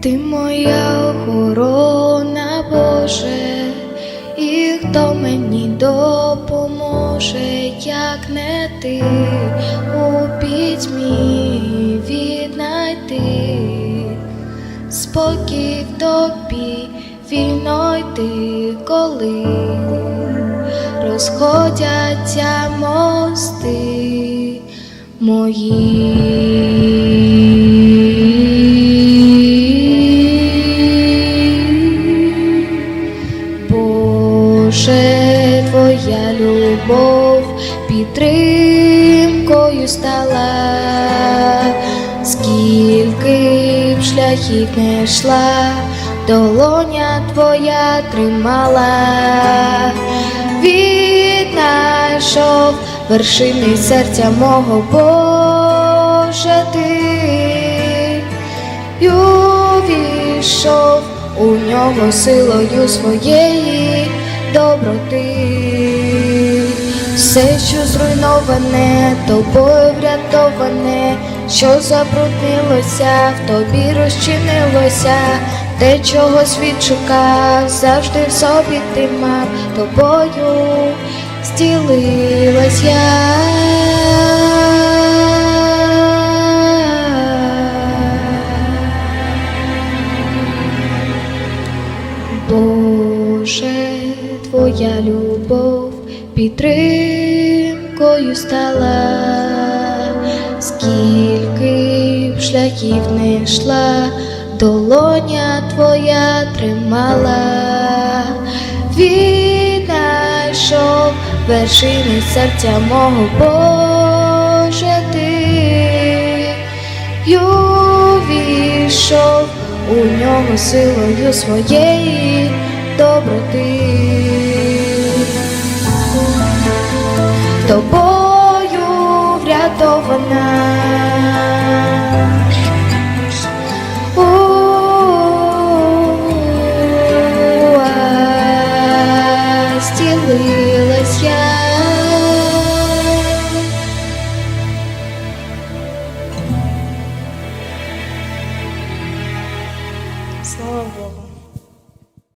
Ти моя охорона, Боже, і хто мені допоможе, як не ти у пітьмі віднайти, спокій в тобі вільно йти, коли розходяться мости мої. Боже, твоя любов підтримкою стала, скільки б шляхів не йшла, долоня твоя тримала, віднайшов вершини серця мого Боже ти й увійшов у нього силою своєї доброти. Все, що зруйноване, тобою врятоване, що забруднилося, в тобі розчинилося, те, чого світ шукав, завжди в собі ти мав, тобою стілилась я. Боже, твоя любов підтримкою стала, скільки шляхів не йшла, долоня твоя тримала, віднайшов вершини серця мого Боже ти. Й увійшов у нього силою своєї доброти, тобою врятована. 千万不